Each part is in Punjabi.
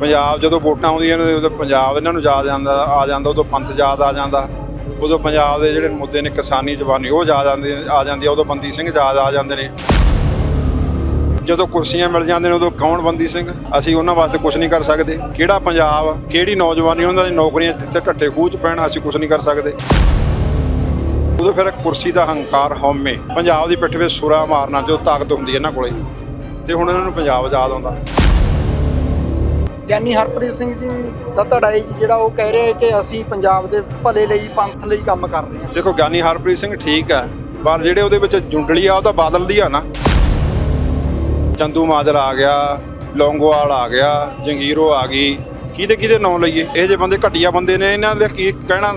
ਪੰਜਾਬ ਜਦੋਂ ਵੋਟਾਂ ਆਉਂਦੀਆਂ ਨੇ, ਉਦੋਂ ਪੰਜਾਬ ਇਹਨਾਂ ਨੂੰ ਯਾਦ ਆਉਂਦਾ ਆ ਜਾਂਦਾ, ਉਦੋਂ ਪੰਥ ਯਾਦ ਆ ਜਾਂਦਾ। ਉਦੋਂ ਪੰਜਾਬ ਦੇ ਜਿਹੜੇ ਮੁੱਦੇ ਨੇ, ਕਿਸਾਨੀ, ਜਵਾਨੀ, ਉਹ ਯਾਦ ਆਉਂਦੇ, ਆ ਜਾਂਦੀ ਆ, ਉਦੋਂ ਬੰਦੀ ਸਿੰਘ ਯਾਦ ਆ ਜਾਂਦੇ ਨੇ। ਜਦੋਂ ਕੁਰਸੀਆਂ ਮਿਲ ਜਾਂਦੇ ਨੇ, ਉਦੋਂ ਕੌਣ ਬੰਦੀ ਸਿੰਘ? ਅਸੀਂ ਉਹਨਾਂ ਵਾਸਤੇ ਕੁਝ ਨਹੀਂ ਕਰ ਸਕਦੇ। ਕਿਹੜਾ ਪੰਜਾਬ, ਕਿਹੜੀ ਨੌਜਵਾਨੀ, ਉਹਨਾਂ ਦੀ ਨੌਕਰੀਆਂ ਜਿੱਥੇ ਢੱਟੇ ਖੂਹ 'ਚ ਪੈਣ, ਅਸੀਂ ਕੁਝ ਨਹੀਂ ਕਰ ਸਕਦੇ। ਉਦੋਂ ਫਿਰ ਕੁਰਸੀ ਦਾ ਹੰਕਾਰ ਹਉਮੈ। ਪੰਜਾਬ ਦੀ ਪਿੱਠ 'ਤੇ ਸੁਰਾ ਮਾਰਨਾ, ਜੋ ਤਾਕਤ ਹੁੰਦੀ ਹੈ ਇਹਨਾਂ ਕੋਲੇ। ਤੇ ਹੁਣ ਇਹਨਾਂ ਨੂੰ ਪੰਜਾਬ ਯਾਦ ਆਉਂਦਾ। ਗਿਆਨੀ ਹਰਪ੍ਰੀਤ ਸਿੰਘ ਜੀ ਦਾ ਧੜਾ ਜਿਹੜਾ ਉਹ ਕਹਿ ਰਿਹਾ ਹੈ ਕਿ ਅਸੀਂ ਪੰਜਾਬ ਦੇ ਭਲੇ ਲਈ, ਪੰਥ ਲਈ ਕੰਮ ਕਰ ਰਹੇ ਹਾਂ। ਦੇਖੋ, ਗਿਆਨੀ ਹਰਪ੍ਰੀਤ ਸਿੰਘ ਠੀਕ ਹੈ, ਪਰ ਜਿਹੜੇ ਉਹਦੇ ਵਿੱਚ ਜੁੰਡਲੀ ਆ, ਉਹ ਤਾਂ ਬਾਦਲ ਦੀ ਆ ਨਾ। ਚੰਦੂ ਮਾਜਰਾ ਆ ਗਿਆ, ਲੌਂਗੋਵਾਲ ਆ ਗਿਆ, ਜੰਗੀਰੋ ਆ ਗਈ। ਕਿਹਦੇ ਕਿਹਦੇ ਨਾਂ ਲਈਏ? ਇਹ ਜੇ ਬੰਦੇ ਘਟੀਆ ਬੰਦੇ ਨੇ, ਇਹਨਾਂ ਦਾ ਕੀ ਕਹਿਣਾ?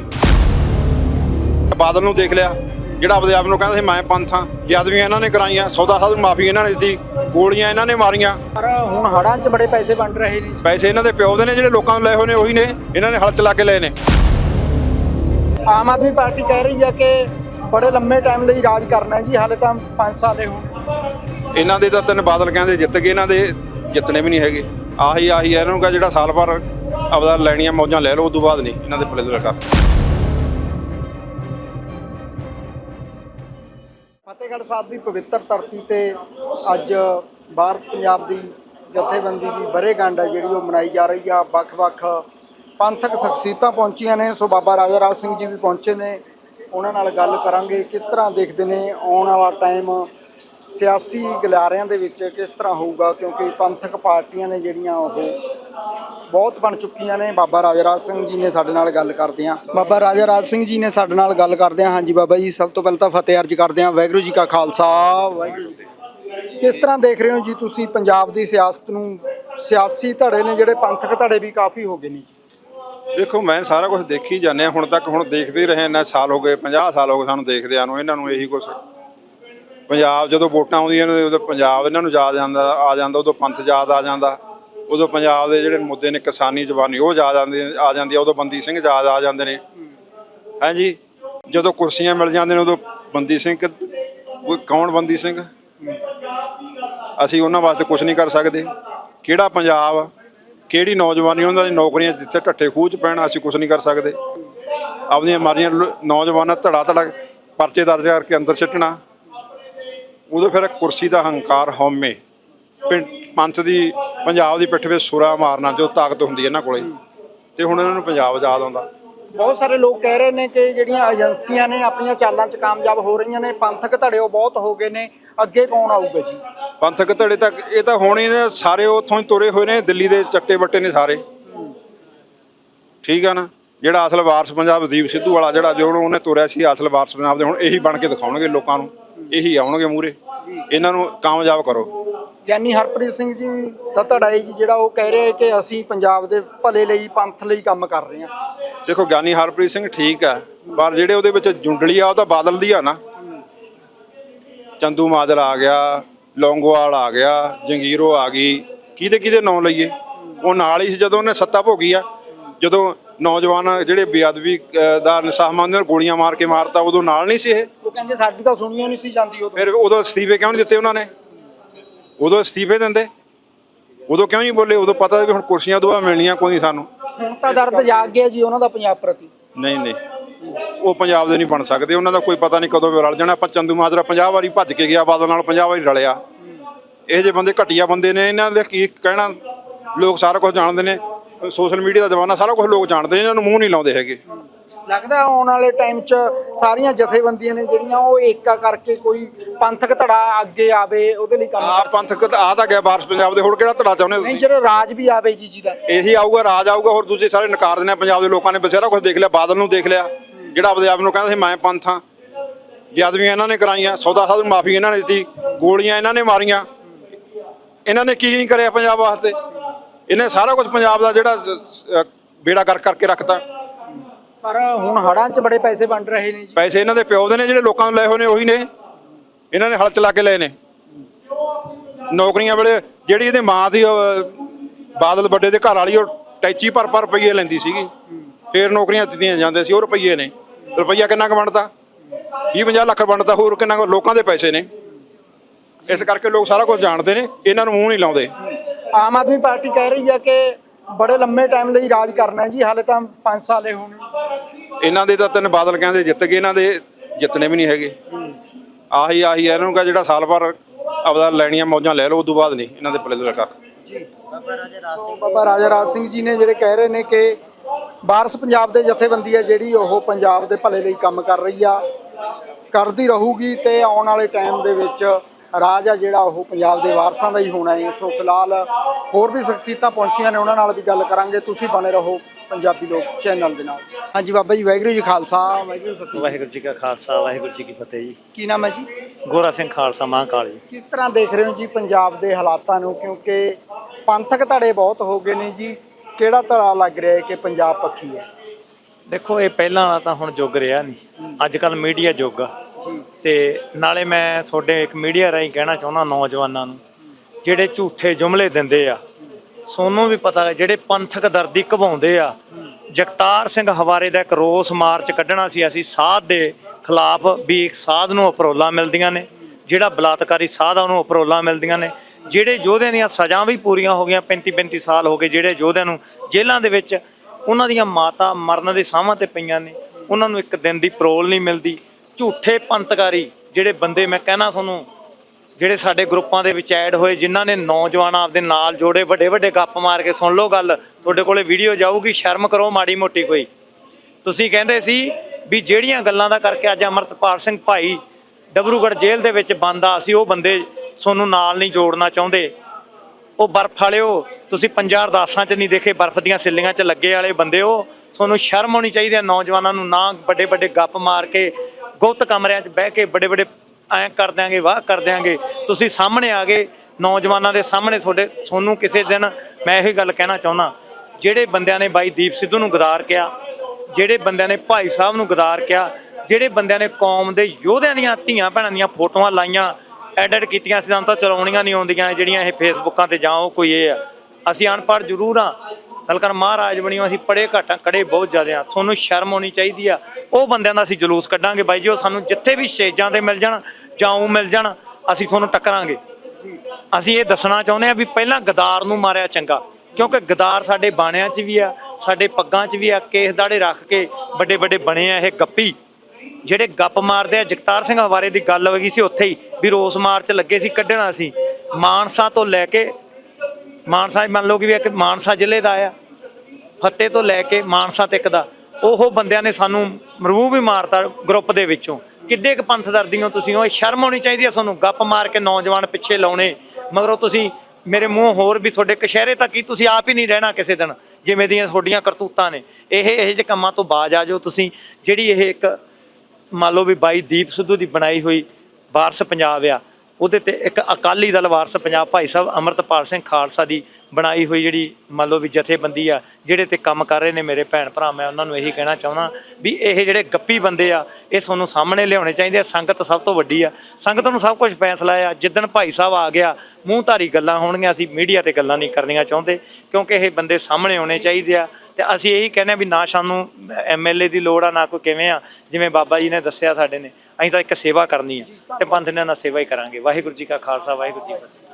ਬਾਦਲ ਨੂੰ ਦੇਖ ਲਿਆ। ਜਿਹੜਾ ਆਪਦੇ ਆਪ ਨੂੰ ਕਹਿੰਦਾ ਸੀ ਮੈਂ ਪੰਥ ਹਾਂ। ਯਾਦਵੀਆਂ ਇਹਨਾਂ ਨੇ ਕਰਾਈਆਂ ਸੌਦਾ ਸਾਧ ਮਾਫੀ ਇਹਨਾਂ ਨੇ ਦਿੱਤੀ ਗੋਲੀਆਂ ਇਹਨਾਂ ਨੇ ਮਾਰੀਆਂ। ਪਰ ਹੁਣ ਹੜਾਂ 'ਚ ਬੜੇ ਪੈਸੇ ਬਣ ਰਹੇ ਨੇ। ਪੈਸੇ ਇਹਨਾਂ ਦੇ ਪਿਓ ਦੇ ਨੇ ਜਿਹੜੇ ਲੋਕਾਂ ਨੂੰ ਲਏ ਹੋਏ ਨੇ ਉਹੀ ਨੇ ਇਹਨਾਂ ਨੇ ਹਲ ਚਲਾ ਕੇ ਲਏ ਨੇ। ਆਮ ਆਦਮੀ ਪਾਰਟੀ ਕਹਿ ਰਹੀ ਹੈ ਕਿ ਬੜੇ ਲੰਮੇ ਟਾਈਮ ਲਈ ਰਾਜ ਕਰਨਾ ਹੈ ਜੀ ਹਾਲੇ ਤਾਂ 5 ਸਾਲੇ ਹੋ ਇਹਨਾਂ ਦੇ ਤਾਂ ਤਿੰਨ ਬਾਦਲ ਕਹਿੰਦੇ ਜਿੱਤ ਗਏ ਇਹਨਾਂ ਦੇ ਜਿੱਤਣੇ ਵੀ ਨਹੀਂ ਹੈਗੇ। ਆਹੀ ਆਹੀ ਇਹਨਾਂ ਨੂੰ ਕਹ ਜਿਹੜਾ ਸਾਲ ਭਰ ਆਪਦਾ ਲੈਣੀਆਂ ਮੌਜਾਂ ਲੈ ਲਓ ਉਸ ਤੋਂ ਬਾਅਦ ਨਹੀਂ ਇਹਨਾਂ ਦੇ ਪੱਲੇ ਦੇ ਫਤਿਹਗੜ੍ਹ ਸਾਹਿਬ ਦੀ ਪਵਿੱਤਰ ਧਰਤੀ ਤੇ ਅੱਜ ਬਾਰਸ ਪੰਜਾਬ ਦੀ ਜਥੇਬੰਦੀ ਦੀ ਬਰੇਗੰਡ ਹੈ, ਜਿਹੜੀ ਉਹ ਮਨਾਈ ਜਾ ਰਹੀ ਆ। ਵੱਖ-ਵੱਖ ਪੰਥਕ ਸ਼ਖਸੀਅਤਾਂ ਪਹੁੰਚੀਆਂ ਨੇ, ਸੋ ਬਾਬਾ ਰਾਜਾ ਰਾਜ ਸਿੰਘ ਜੀ ਵੀ ਪਹੁੰਚੇ ਨੇ। ਉਹਨਾਂ ਨਾਲ ਗੱਲ ਕਰਾਂਗੇ, ਕਿਸ ਤਰ੍ਹਾਂ ਦੇਖਦੇ ਨੇ ਆਉਣ ਵਾਲਾ ਟਾਈਮ ਸਿਆਸੀ ਗਲਿਆਰਿਆਂ ਦੇ ਵਿੱਚ ਕਿਸ ਤਰ੍ਹਾਂ ਹੋਊਗਾ, ਕਿਉਂਕਿ ਪੰਥਕ ਪਾਰਟੀਆਂ ਨੇ ਜਿਹੜੀਆਂ ਉਹ ਬਹੁਤ ਬਣ ਚੁੱਕੀਆਂ ਨੇ। ਬਾਬਾ ਰਾਜਾ ਰਾਜ ਸਿੰਘ ਜੀ ਨੇ ਸਾਡੇ ਨਾਲ ਗੱਲ ਕਰਦੇ ਹਾਂ ਬਾਬਾ ਰਾਜਾ ਰਾਜ ਸਿੰਘ ਜੀ ਨੇ ਸਾਡੇ ਨਾਲ ਗੱਲ ਕਰਦੇ ਹਾਂ ਹਾਂਜੀ ਬਾਬਾ ਜੀ, ਸਭ ਤੋਂ ਪਹਿਲਾਂ ਤਾਂ ਫਤਿਹ ਅਰਜ ਕਰਦੇ ਹਾਂ ਵਾਹਿਗੁਰੂ ਜੀ ਕਾ ਖਾਲਸਾ, ਵਾਹਿਗੁਰੂ ਕਿਸ ਤਰ੍ਹਾਂ ਦੇਖ ਰਹੇ ਹੋ ਜੀ ਤੁਸੀਂ ਪੰਜਾਬ ਦੀ ਸਿਆਸਤ ਨੂੰ? ਸਿਆਸੀ ਧੜੇ ਨੇ ਜਿਹੜੇ ਪੰਥਕ ਧੜੇ ਵੀ ਕਾਫੀ ਹੋ ਗਏ ਨੇ ਜੀ। ਦੇਖੋ, ਮੈਂ ਸਾਰਾ ਕੁਝ ਦੇਖੀ ਜਾਂਦੇ ਹਾਂ। ਹੁਣ ਤੱਕ ਹੁਣ ਦੇਖਦੇ ਹੀ ਰਹੇ ਇੰਨਾ ਸਾਲ ਹੋ ਗਏ 50 ਸਾਲ ਹੋ ਗਏ ਸਾਨੂੰ ਦੇਖਦਿਆਂ ਨੂੰ, ਇਹਨਾਂ ਨੂੰ ਇਹੀ ਕੁਝ ਪੰਜਾਬ ਜਦੋਂ ਵੋਟਾਂ ਆਉਂਦੀਆਂ ਨੇ, ਉਦੋਂ ਪੰਜਾਬ ਇਹਨਾਂ ਨੂੰ ਯਾਦ ਜਾਂਦਾ ਆ ਜਾਂਦਾ, ਉਦੋਂ ਪੰਥ ਯਾਦ ਆ ਜਾਂਦਾ। ਉਦੋਂ ਪੰਜਾਬ ਦੇ ਜਿਹੜੇ ਮੁੱਦੇ ਨੇ, ਕਿਸਾਨੀ ਜਵਾਨੀ ਉਹ ਯਾਦ ਆਉਂਦੇ ਆ ਜਾਂਦੀ ਆ, ਉਦੋਂ ਬੰਦੀ ਸਿੰਘ ਯਾਦ ਆ ਜਾਂਦੇ ਨੇ। ਹਾਂਜੀ ਜਦੋਂ ਕੁਰਸੀਆਂ ਮਿਲ ਜਾਂਦੇ ਨੇ, ਉਦੋਂ ਬੰਦੀ ਸਿੰਘ ਕੋਈ ਕੌਣ ਬੰਦੀ ਸਿੰਘ? ਅਸੀਂ ਉਹਨਾਂ ਵਾਸਤੇ ਕੁਝ ਨਹੀਂ ਕਰ ਸਕਦੇ। ਕਿਹੜਾ ਪੰਜਾਬ ਕਿਹੜੀ ਨੌਜਵਾਨੀ ਉਹਨਾਂ ਦੀ ਨੌਕਰੀਆਂ ਜਿੱਥੇ ਢੱਠੇ ਖੂਹ 'ਚ ਪੈਣ, ਅਸੀਂ ਕੁਝ ਨਹੀਂ ਕਰ ਸਕਦੇ। ਆਪਣੀਆਂ ਮਾਰੀਆਂ ਨੌਜਵਾਨਾਂ ਧੜਾ ਧੜਾ ਪਰਚੇ ਦਰਜ ਕਰਕੇ ਅੰਦਰ ਸਿੱਟਣਾ। ਉਦੋਂ ਫਿਰ ਕੁਰਸੀ ਦਾ ਹੰਕਾਰ ਹਉਮੈ। ਪਿੰ- ਪੰਥ ਦੀ ਪੰਜਾਬ ਦੀ ਪਿੱਠ 'ਤੇ ਸੁਰਾ ਮਾਰਨਾ ਜੋ ਤਾਕਤ ਹੁੰਦੀ ਇਹਨਾਂ ਕੋਲੇ। ਤੇ ਹੁਣ ਇਹਨਾਂ ਨੂੰ ਪੰਜਾਬ ਯਾਦ ਆਉਂਦਾ ਬਹੁਤ ਸਾਰੇ ਲੋਕ ਕਹਿ ਰਹੇ ਨੇ ਕਿ ਜਿਹੜੀਆਂ ਏਜੰਸੀਆਂ ਨੇ ਆਪਣੀਆਂ ਚਾਲਾਂ 'ਚ ਕਾਮਯਾਬ ਹੋ ਰਹੀਆਂ ਨੇ ਪੰਥਕ ਧੜੇ ਉਹ ਬਹੁਤ ਹੋ ਗਏ ਨੇ ਅੱਗੇ ਕੌਣ ਆਊਗਾ ਜੀ? ਪੰਥਕ ਧੜੇ ਤੱਕ ਇਹ ਤਾਂ ਹੋਣੀ ਨੇ ਸਾਰੇ ਉੱਥੋਂ ਹੀ ਤੁਰੇ ਹੋਏ ਨੇ ਦਿੱਲੀ ਦੇ ਚੱਟੇ ਬੱਟੇ ਨੇ ਸਾਰੇ। ਠੀਕ ਆ ਨਾ? ਜਿਹੜਾ ਅਸਲ ਵਾਰਸ ਪੰਜਾਬ ਦੀਪ ਸਿੱਧੂ ਵਾਲਾ ਜਿਹੜਾ ਜੋ ਉਹਨੇ ਤੁਰਿਆ ਸੀ ਅਸਲ ਵਾਰਸ ਪੰਜਾਬ ਦੇ ਹੁਣ ਇਹੀ ਬਣ ਕੇ ਦਿਖਾਉਣਗੇ ਲੋਕਾਂ ਨੂੰ। ਇਹੀ ਆਉਣਗੇ ਮੂਰੇ ਇਹਨਾਂ ਨੂੰ ਕਾਮਯਾਬ ਕਰੋ। ਗਿਆਨੀ ਹਰਪ੍ਰੀਤ ਸਿੰਘ ਜੀ ਦਾ ਧੜਾ ਹੈ ਜੀ ਜਿਹੜਾ ਉਹ ਕਹਿ ਰਿਹਾ ਕਿ ਅਸੀਂ ਪੰਜਾਬ ਦੇ ਭਲੇ ਲਈ ਪੰਥ ਲਈ ਕੰਮ ਕਰ ਰਹੇ ਹਾਂ। ਦੇਖੋ ਗਿਆਨੀ ਹਰਪ੍ਰੀਤ ਸਿੰਘ ਠੀਕ ਹੈ ਪਰ ਜਿਹੜੇ ਉਹਦੇ ਵਿੱਚ ਜੁੰਡਲੀ ਆ ਉਹ ਤਾਂ ਬਾਦਲ ਦੀ ਆ ਨਾ। ਚੰਦੂ ਮਾਜਰਾ ਆ ਗਿਆ ਲੌਂਗੋਵਾਲ ਆ ਗਿਆ ਜੰਗੀਰੋ ਆ ਗਈ ਕਿਹਦੇ ਕਿਹਦੇ ਨਾਂ ਲਈਏ? ਉਹ ਨਾਲ ਹੀ ਜਦੋਂ ਉਹਨੇ ਸੱਤਾ ਭੋਗੀ ਆ। ਜਦੋਂ ਨੌਜਵਾਨ ਜਿਹੜੇ ਬੇਅਦਬੀ ਦਾ ਇਨਸਾਫ ਮੰਗਦੇ ਨੇ ਗੋਲੀਆਂ ਮਾਰ ਕੇ ਮਾਰਤਾ ਉਦੋਂ ਨਾਲ ਨਹੀਂ ਸੀ ਇਹ। ਉਹ ਕਹਿੰਦੇ ਸਾਡੀ ਤਾਂ ਸੁਣੀਓ ਨਹੀਂ ਸੀ ਜਾਂਦੀ ਉਦੋਂ। ਫਿਰ ਉਦੋਂ ਅਸਤੀਫੇ ਕਿਉਂ ਨਹੀਂ ਦਿੱਤੇ ਉਹਨਾਂ ਨੇ? ਉਦੋਂ ਅਸਤੀਫੇ ਦਿੰਦੇ। ਉਦੋਂ ਕਿਉਂ ਨਹੀਂ ਬੋਲੇ? ਉਦੋਂ ਪਤਾ ਵੀ ਹੁਣ ਕੁਰਸੀਆਂ ਦੁਆ ਮਿਲਣੀਆਂ ਕੋਈ ਨਹੀਂ ਸਾਨੂੰ। ਹੁਣ ਤਾਂ ਦਰਦ ਜਾਗ ਗਿਆ ਜੀ ਉਹਨਾਂ ਦਾ ਪੰਜਾਬ ਪ੍ਰਤੀ। ਨਹੀਂ ਨਹੀਂ। ਉਹ ਪੰਜਾਬ ਦੇ ਨਹੀਂ ਬਣ ਸਕਦੇ। ਉਹਨਾਂ ਦਾ ਕੋਈ ਪਤਾ ਨਹੀਂ ਕਦੋਂ ਵੀ ਰਲ ਜਾਣਾ। ਆਪਾਂ ਚੰਦੂ ਮਾਜਰਾ 50 ਵਾਰੀ ਭੱਜ ਕੇ ਗਿਆ ਬਾਦਲ ਨਾਲ 50 ਵਾਰੀ ਰਲਿਆ। ਇਹ ਜੇ ਬੰਦੇ ਘਟੀਆ ਬੰਦੇ ਨੇ ਇਹਨਾਂ ਦੇ ਕੀ ਕਹਿਣਾ? ਲੋਕ ਸਾਰਾ ਕੁਝ ਜਾਣਦੇ ਨੇ। ਸੋਸ਼ਲ ਮੀਡੀਆ ਦਾ ਜ਼ਮਾਨਾ ਸਾਰਾ ਕੁਝ ਲੋਕ ਜਾਣਦੇ ਨੇ। ਇਹਨਾਂ ਨੂੰ ਮੂੰਹ ਨਹੀਂ ਲਾਉਂਦੇ ਹੈਗੇ। ਲੱਗਦਾ ਆਉਣ ਵਾਲੇ ਟਾਈਮ 'ਚ ਸਾਰੀਆਂ ਜਥੇਬੰਦੀਆਂ ਨੇ ਜਿਹੜੀਆਂ ਉਹ ਏਕਾ ਕਰਕੇ ਕੋਈ ਪੰਥਕ ਧੜਾ ਅੱਗੇ ਆਵੇ ਉਹਦੇ ਲਈ ਕੰਮ ਆ ਪੰਥਕ ਆ ਤਾਂ ਗਿਆ ਬਾਰਸ ਪੰਜਾਬ ਦੇ ਹੋਰ ਕਿਹੜਾ ਧੜਾ ਚਾਹੁੰਦੇ ਹੋ ਨਹੀਂ ਤੁਸੀਂ? ਜਿਹੜਾ ਰਾਜ ਵੀ ਆਵੇ ਜੀ ਜੀ ਦਾ। ਇਹੀ ਆਊਗਾ ਰਾਜ ਆਊਗਾ ਹੋਰ ਦੂਜੇ ਸਾਰੇ ਨਕਾਰ ਦੇਣੇ ਆ। ਪੰਜਾਬ ਦੇ ਲੋਕਾਂ ਨੇ ਬਥੇਰਾ ਕੁਝ ਦੇਖ ਲਿਆ ਬਾਦਲ ਨੂੰ ਦੇਖ ਲਿਆ ਜਿਹੜਾ ਆਪਦੇ ਆਪ ਨੂੰ ਕਹਿੰਦਾ ਸੀ ਮੈਂ ਪੰਥ ਹਾਂ। ਬੇਅਦਬੀਆਂ ਇਹਨਾਂ ਨੇ ਕਰਾਈਆਂ ਸੌਦਾ ਸਾਧ ਮਾਫੀ ਇਹਨਾਂ ਨੇ ਦਿੱਤੀ ਗੋਲੀਆਂ ਇਹਨਾਂ ਨੇ ਮਾਰੀਆਂ। ਇਹਨਾਂ ਨੇ ਕੀ ਨਹੀਂ ਕਰਿਆ ਪੰਜਾਬ ਵਾਸਤੇ? ਇਹਨੇ ਸਾਰਾ ਕੁਝ ਪੰਜਾਬ ਦਾ ਜਿਹੜਾ ਬੇੜਾ ਕਰ ਕਰਕੇ ਰੱਖਤਾ। ਪਰ ਹੁਣ ਹੜਾਂ 'ਚ ਬੜੇ ਪੈਸੇ ਬਣ ਰਹੇ ਨੇ ਜੀ। ਪੈਸੇ ਇਹਨਾਂ ਦੇ ਪਿਓ ਦੇ ਨੇ ਜਿਹੜੇ ਲੋਕਾਂ ਨੂੰ ਲਏ ਹੋਏ ਨੇ ਉਹੀ ਨੇ। ਇਹਨਾਂ ਨੇ ਹਲ ਚਲਾ ਕੇ ਲਏ ਨੇ। ਨੌਕਰੀਆਂ ਵੇਲੇ ਜਿਹੜੀ ਇਹਦੇ ਮਾਂ ਦੀ ਅਹ, ਬਾਦਲ ਵੱਡੇ ਦੇ ਘਰ ਵਾਲੀ ਉਹ ਟੈਚੀ ਭਰ ਭਰ ਰੁਪਈਏ ਲੈਂਦੀ ਸੀਗੀ। ਫੇਰ ਨੌਕਰੀਆਂ ਦਿੱਤੀਆਂ ਜਾਂਦੇ ਸੀ ਉਹ ਰੁਪਈਏ ਨੇ। ਰੁਪਈਆ ਕਿੰਨਾ ਕੁ ਬਣਦਾ 20 50 ਲੱਖ ਬਣਦਾ ਹੋਰ ਕਿੰਨਾ ਕੁ ਲੋਕਾਂ ਦੇ ਪੈਸੇ ਨੇ। ਇਸ ਕਰਕੇ ਲੋਕ ਸਾਰਾ ਕੁਝ ਜਾਣਦੇ ਨੇ ਇਹਨਾਂ ਨੂੰ ਮੂੰਹ ਨਹੀਂ ਲਾਉਂਦੇ। ਆਮ ਆਦਮੀ ਪਾਰਟੀ ਕਹਿ ਰਹੀ ਹੈ ਕਿ ਬੜੇ ਲੰਮੇ ਟਾਈਮ ਲਈ ਰਾਜ ਕਰਨਾ ਹੈ ਜੀ ਹਾਲੇ ਤਾਂ 5 ਸਾਲੇ ਹੋਣੇ। ਇਹਨਾਂ ਦੇ ਤਾਂ ਤਿੰਨ ਬਾਦਲ ਕਹਿੰਦੇ ਜਿੱਤ ਗਏ ਇਹਨਾਂ ਦੇ ਜਿੱਤਨੇ ਵੀ ਨਹੀਂ ਹੈਗੇ। ਆਹੀ ਆਹੀ ਹੈ ਇਹਨਾਂ ਨੂੰ ਕਹ ਜਿਹੜਾ ਸਾਲ ਭਰ ਆਪਦਾ ਲੈਣੀਆਂ ਮੌਜਾਂ ਲੈ ਲਓ ਉਸ ਤੋਂ ਬਾਅਦ ਨਹੀਂ ਇਹਨਾਂ ਦੇ ਪੱਲੇ ਦਾ ਕੱਖ ਬਾਬਾ ਰਾਜਾ ਰਾਜ ਸਿੰਘ ਜੀ ਨੇ ਜਿਹੜੇ ਕਹਿ ਰਹੇ ਨੇ ਕਿ ਵਾਰਸ ਪੰਜਾਬ ਦੇ ਜਥੇਬੰਦੀ ਹੈ ਜਿਹੜੀ ਉਹ ਪੰਜਾਬ ਦੇ ਭਲੇ ਲਈ ਕੰਮ ਕਰ ਰਹੀ ਆ। ਕਰਦੀ ਰਹੂਗੀ ਤੇ ਆਉਣ ਵਾਲੇ ਟਾਈਮ ਦੇ ਵਿੱਚ ਰਾਜ ਆ ਜਿਹੜਾ ਉਹ ਪੰਜਾਬ ਦੇ ਵਾਰਸਾਂ ਦਾ ਹੀ ਹੋਣਾ ਹੈ। ਸੋ ਫਿਲਹਾਲ ਹੋਰ ਵੀ ਸ਼ਖਸੀਅਤਾਂ ਪਹੁੰਚੀਆਂ ਨੇ ਉਹਨਾਂ ਨਾਲ ਵੀ ਗੱਲ ਕਰਾਂਗੇ। ਤੁਸੀਂ ਬਣੇ ਰਹੋ ਪੰਜਾਬੀ ਲੋਕ ਚੈਨਲ ਦੇ ਨਾਲ। ਹਾਂਜੀ ਬਾਬਾ ਜੀ ਵਾਹਿਗੁਰੂ ਜੀ ਖਾਲਸਾ ਵਾਹਿਗੁਰੂ ਜੀ ਕੀ ਫਤਿਹ। ਵਾਹਿਗੁਰੂ ਜੀ ਕਾ ਖਾਲਸਾ ਵਾਹਿਗੁਰੂ ਜੀ ਕੀ ਫਤਿਹ ਜੀ। ਕੀ ਨਾਮ ਹੈ ਜੀ? ਗੋਰਾ ਸਿੰਘ ਖਾਲਸਾ ਮਹਾਂਕਾਲ। ਜੀ ਕਿਸ ਤਰ੍ਹਾਂ ਦੇਖ ਰਹੇ ਹੋ ਜੀ ਪੰਜਾਬ ਦੇ ਹਾਲਾਤਾਂ ਨੂੰ? ਕਿਉਂਕਿ ਪੰਥਕ ਧੜੇ ਬਹੁਤ ਹੋ ਗਏ ਨੇ ਜੀ। ਕਿਹੜਾ ਧੜਾ ਲੱਗ ਰਿਹਾ ਹੈ ਕਿ ਪੰਜਾਬ ਪੱਖੀ ਹੈ? ਦੇਖੋ ਇਹ ਪਹਿਲਾਂ ਵਾਲਾ ਤਾਂ ਹੁਣ ਯੁੱਗ ਰਿਹਾ ਨਹੀਂ। ਅੱਜ ਕੱਲ ਮੀਡੀਆ ਯੁੱਗ ਆ। ਤੇ ਨਾਲੇ ਮੈਂ ਤੁਹਾਡੇ ਇੱਕ ਮੀਡੀਆ ਰਾਹੀਂ ਕਹਿਣਾ ਚਾਹੁੰਦਾ ਨੌਜਵਾਨਾਂ ਨੂੰ, ਜਿਹੜੇ ਝੂਠੇ ਜੁਮਲੇ ਦਿੰਦੇ ਆ, ਸੋਨੂੰ ਵੀ ਪਤਾ ਹੈ, ਜਿਹੜੇ ਪੰਥਕ ਦਰਦੀ ਘਵਾਉਂਦੇ ਆ, ਜਗਤਾਰ ਸਿੰਘ ਹਵਾਰੇ ਦਾ ਇੱਕ ਰੋਸ ਮਾਰਚ ਕੱਢਣਾ ਸੀ, ਅਸੀਂ ਸਾਧ ਦੇ ਖਿਲਾਫ ਵੀ ਇੱਕ ਸਾਧ ਨੂੰ ਅਪਰੋਲਾ ਮਿਲਦੀਆਂ ਨੇ, ਜਿਹੜਾ ਬਲਾਤਕਾਰੀ ਸਾਧ ਆ, ਉਹਨੂੰ ਅਪਰੋਲਾਂ ਮਿਲਦੀਆਂ ਨੇ, ਜਿਹੜੇ ਯੋਧਿਆਂ ਦੀਆਂ ਸਜ਼ਾਂ ਵੀ ਪੂਰੀਆਂ ਹੋ ਗਈਆਂ 35 35 ਸਾਲ ਹੋ ਗਏ ਜਿਹੜੇ ਯੋਧਿਆਂ ਨੂੰ ਜੇਲ੍ਹਾਂ ਦੇ ਵਿੱਚ, ਉਹਨਾਂ ਦੀਆਂ ਮਾਤਾ ਮਰਨ ਦੇ ਸਾਹਾਂ ਤੇ ਪਈਆਂ ਨੇ, ਉਹਨਾਂ ਨੂੰ ਇੱਕ ਦਿਨ ਦੀ ਪਰੋਲ ਨਹੀਂ ਮਿਲਦੀ ਝੂਠੇ ਪੰਤਕਾਰੀ ਜਿਹੜੇ ਬੰਦੇ ਮੈਂ ਕਹਿਣਾ ਤੁਹਾਨੂੰ, ਜਿਹੜੇ ਸਾਡੇ ਗਰੁੱਪਾਂ ਦੇ ਵਿੱਚ ਐਡ ਹੋਏ, ਜਿਨ੍ਹਾਂ ਨੇ ਨੌਜਵਾਨ ਆਪਦੇ ਨਾਲ ਜੋੜੇ, ਵੱਡੇ ਵੱਡੇ ਗੱਪ ਮਾਰ ਕੇ ਸੁਣ ਲਓ ਗੱਲ, ਤੁਹਾਡੇ ਕੋਲੇ ਵੀਡੀਓ ਜਾਊਗੀ, ਸ਼ਰਮ ਕਰੋ ਮਾੜੀ ਮੋਟੀ ਕੋਈ। ਤੁਸੀਂ ਕਹਿੰਦੇ ਸੀ ਵੀ ਜਿਹੜੀਆਂ ਗੱਲਾਂ ਦਾ ਕਰਕੇ ਅੱਜ ਅਮਰਤਪਾਲ ਸਿੰਘ ਭਾਈ ਡਬਰੂਗੜ੍ਹ ਜੇਲ੍ਹ ਦੇ ਵਿੱਚ ਬੰਦ ਆ ਸੀ ਉਹ ਬੰਦੇ ਤੁਹਾਨੂੰ ਨਾਲ ਨਹੀਂ ਜੋੜਨਾ ਚਾਹੁੰਦੇ। ਉਹ ਬਰਫ਼ ਵਾਲਿਓ, ਤੁਸੀਂ ਪੰਜਾਂ ਅਰਦਾਸਾਂ 'ਚ ਨਹੀਂ ਦੇਖੇ, ਬਰਫ਼ ਦੀਆਂ ਸਿੱਲੀਆਂ 'ਚ ਲੱਗੇ ਵਾਲੇ ਬੰਦੇ ਹੋ। ਤੁਹਾਨੂੰ ਸ਼ਰਮ ਹੋਣੀ ਚਾਹੀਦੀ ਹੈ ਨੌਜਵਾਨਾਂ ਨੂੰ, ਨਾ ਵੱਡੇ ਵੱਡੇ ਗੱਪ ਮਾਰ ਕੇ ਗੁਪਤ ਕਮਰਿਆਂ 'ਚ ਬਹਿ ਕੇ ਵੱਡੇ ਵੱਡੇ ਐਂ ਕਰ ਦਿਆਂਗੇ, ਵਾਹ ਕਰ ਦਿਆਂਗੇ। ਤੁਸੀਂ ਸਾਹਮਣੇ ਆ ਗਏ, ਨੌਜਵਾਨਾਂ ਦੇ ਸਾਹਮਣੇ ਤੁਹਾਡੇ, ਤੁਹਾਨੂੰ ਕਿਸੇ ਦਿਨ ਮੈਂ ਇਹੀ ਗੱਲ ਕਹਿਣਾ ਚਾਹੁੰਦਾ, ਜਿਹੜੇ ਬੰਦਿਆਂ ਨੇ ਬਾਈ ਦੀਪ ਸਿੱਧੂ ਨੂੰ ਗਦਾਰ ਕਿਹਾ, ਜਿਹੜੇ ਬੰਦਿਆਂ ਨੇ ਭਾਈ ਸਾਹਿਬ ਨੂੰ ਗਦਾਰ ਕਿਹਾ, ਜਿਹੜੇ ਬੰਦਿਆਂ ਨੇ ਕੌਮ ਦੇ ਯੋਧਿਆਂ ਦੀਆਂ ਧੀਆਂ ਭੈਣਾਂ ਦੀਆਂ ਫੋਟੋਆਂ ਲਾਈਆਂ, ਐਡਿਟ ਕੀਤੀਆਂ ਸੀ ਸਾਨੂੰ ਤਾਂ ਚਲਾਉਣੀਆਂ ਨਹੀਂ ਆਉਂਦੀਆਂ, ਜਿਹੜੀਆਂ ਇਹ ਫੇਸਬੁੱਕਾਂ ਤੇ ਜਾਂ ਉਹ ਕੋਈ ਇਹ ਆ। ਅਸੀਂ ਅਨਪੜ੍ਹ ਜ਼ਰੂਰ ਆ ਗੱਲ ਮਹਾਰਾਜ ਬਣਿਓ, ਅਸੀਂ ਪੜੇ ਘਾਟਾਂ ਕੜੇ ਬਹੁਤ ਜ਼ਿਆਦੇ ਆ। ਤੁਹਾਨੂੰ ਸ਼ਰਮ ਹੋਣੀ ਚਾਹੀਦੀ ਆ। ਉਹ ਬੰਦਿਆਂ ਦਾ ਅਸੀਂ ਜਲੂਸ ਕੱਢਾਂਗੇ ਬਾਈ ਜੀ, ਉਹ ਸਾਨੂੰ ਜਿੱਥੇ ਵੀ ਸਟੇਜਾਂ ਤੇ ਮਿਲ ਜਾਣ, ਜਾਂ ਉਹ ਮਿਲ ਜਾਣ, ਅਸੀਂ ਤੁਹਾਨੂੰ ਟੱਕਰਾਂਗੇ। ਅਸੀਂ ਇਹ ਦੱਸਣਾ ਚਾਹੁੰਦੇ ਆ ਵੀ ਪਹਿਲਾਂ ਗਦਾਰ ਨੂੰ ਮਾਰਿਆ ਚੰਗਾ, ਕਿਉਂਕਿ ਗਦਾਰ ਸਾਡੇ ਬਾਣਿਆਂ 'ਚ ਵੀ ਆ, ਸਾਡੇ ਪੱਗਾਂ 'ਚ ਵੀ ਆ, ਕੇਸ ਦਾੜੇ ਰੱਖ ਕੇ ਵੱਡੇ ਵੱਡੇ ਬਣੇ ਆ ਇਹ ਗੱਪੀ। ਜਿਹੜੇ ਗੱਪ ਮਾਰਦੇ ਆ, ਜਗਤਾਰ ਸਿੰਘ ਹਵਾਰੇ ਦੀ ਗੱਲ ਹੋ ਗਈ ਸੀ ਉੱਥੇ ਹੀ, ਵੀ ਰੋਸ ਮਾਰਚ ਲੱਗੇ ਸੀ ਕੱਢਣਾ ਸੀ। ਮਾਨਸਾ ਤੋਂ ਲੈ ਕੇ ਮਾਨਸਾ ਮੰਨ ਲਓ ਕਿ ਵੀ ਇੱਕ ਮਾਨਸਾ ਜ਼ਿਲ੍ਹੇ ਦਾ ਆ, ਫੱਤੇ ਤੋਂ ਲੈ ਕੇ ਮਾਨਸਾ ਤੱਕ ਦਾ, ਉਹ ਬੰਦਿਆਂ ਨੇ ਸਾਨੂੰ ਮਰੂਹ ਵੀ ਮਾਰਤਾ ਗਰੁੱਪ ਦੇ ਵਿੱਚੋਂ। ਕਿੱਡੇ ਕੁ ਪੰਥ ਦਰਦੀ ਹੋ ਤੁਸੀਂ ਉਹ ਸ਼ਰਮ ਹੋਣੀ ਚਾਹੀਦੀ ਹੈ ਤੁਹਾਨੂੰ, ਗੱਪ ਮਾਰ ਕੇ ਨੌਜਵਾਨ ਪਿੱਛੇ ਲਾਉਣੇ। ਮਗਰੋਂ ਤੁਸੀਂ ਮੇਰੇ ਮੂੰਹ ਹੋਰ ਵੀ ਤੁਹਾਡੇ ਕਸ਼ਹਿਰੇ ਤੱਕ ਹੀ ਤੁਸੀਂ ਆਪ ਹੀ ਨਹੀਂ ਰਹਿਣਾ ਕਿਸੇ ਦਿਨ, ਜਿਵੇਂ ਦੀਆਂ ਤੁਹਾਡੀਆਂ ਕਰਤੂਤਾਂ ਨੇ। ਇਹ, ਇਹੋ ਜਿਹੇ ਕੰਮਾਂ ਤੋਂ ਬਾਜ ਆ ਜਾਓ ਤੁਸੀਂ, ਜਿਹੜੀ ਇਹ ਇੱਕ ਮੰਨ ਲਓ ਵੀ ਬਾਈ ਦੀਪ ਸਿੱਧੂ ਦੀ ਬਣਾਈ ਹੋਈ ਵਾਰਸ ਪੰਜਾਬ ਆ ਉਹਦੇ ਤੇ ਇੱਕ ਅਕਾਲੀ ਦਲ ਵਾਰਸ ਪੰਜਾਬ ਭਾਈ ਸਾਹਿਬ ਅਮਰਤਪਾਲ ਸਿੰਘ ਖਾਲਸਾ ਦੀ ਬਣਾਈ ਹੋਈ ਜਿਹੜੀ ਮੰਨ ਲਓ ਵੀ ਜਥੇਬੰਦੀ ਆ, ਜਿਹੜੇ ਤੇ ਕੰਮ ਕਰ ਰਹੇ ਨੇ ਮੇਰੇ ਭੈਣ ਭਰਾ, ਮੈਂ ਉਹਨਾਂ ਨੂੰ ਇਹੀ ਕਹਿਣਾ ਚਾਹੁੰਦਾ ਵੀ ਇਹ ਜਿਹੜੇ ਗੱਪੀ ਬੰਦੇ ਆ, ਇਹ ਤੁਹਾਨੂੰ ਸਾਹਮਣੇ ਲਿਆਉਣੇ ਚਾਹੀਦੇ ਆ, ਸੰਗਤ ਸਭ ਤੋਂ ਵੱਡੀ ਆ। ਸੰਗਤ ਨੂੰ ਸਭ ਕੁਝ ਫੈਸਲਾ ਆ, ਜਿੱਦਣ ਭਾਈ ਸਾਹਿਬ ਆ ਗਿਆ ਮੂੰਹ ਧਾਰੀ ਗੱਲਾਂ ਹੋਣਗੀਆਂ, ਅਸੀਂ ਮੀਡੀਆ ਤੇ ਗੱਲਾਂ ਨਹੀਂ ਕਰਨੀਆਂ ਚਾਹੁੰਦੇ, ਕਿਉਂਕਿ ਇਹ ਬੰਦੇ ਸਾਹਮਣੇ ਆਉਣੇ ਚਾਹੀਦੇ ਆ। ਤੇ ਅਸੀਂ ਇਹੀ ਕਹਿੰਦੇ ਆ ਵੀ ਨਾ ਸਾਨੂੰ ਐਮਐਲਏ ਦੀ ਲੋੜ ਆ, ਨਾ ਕੋਈ ਕਿਵੇਂ ਆ, ਜਿਵੇਂ ਬਾਬਾ ਜੀ ਨੇ ਦੱਸਿਆ ਸਾਡੇ ਨੇ। ਅਸੀਂ ਤਾਂ ਇੱਕ ਸੇਵਾ ਕਰਨੀ ਆ ਤੇ ਪੰਥ ਨੇ ਨਾਲ ਸੇਵਾ ਹੀ ਕਰਾਂਗੇ। ਵਾਹਿਗੁਰੂ ਜੀ ਕਾ ਖਾਲਸਾ, ਵਾਹਿਗੁਰੂ ਜੀ ਕੀ ਫਤਿਹ।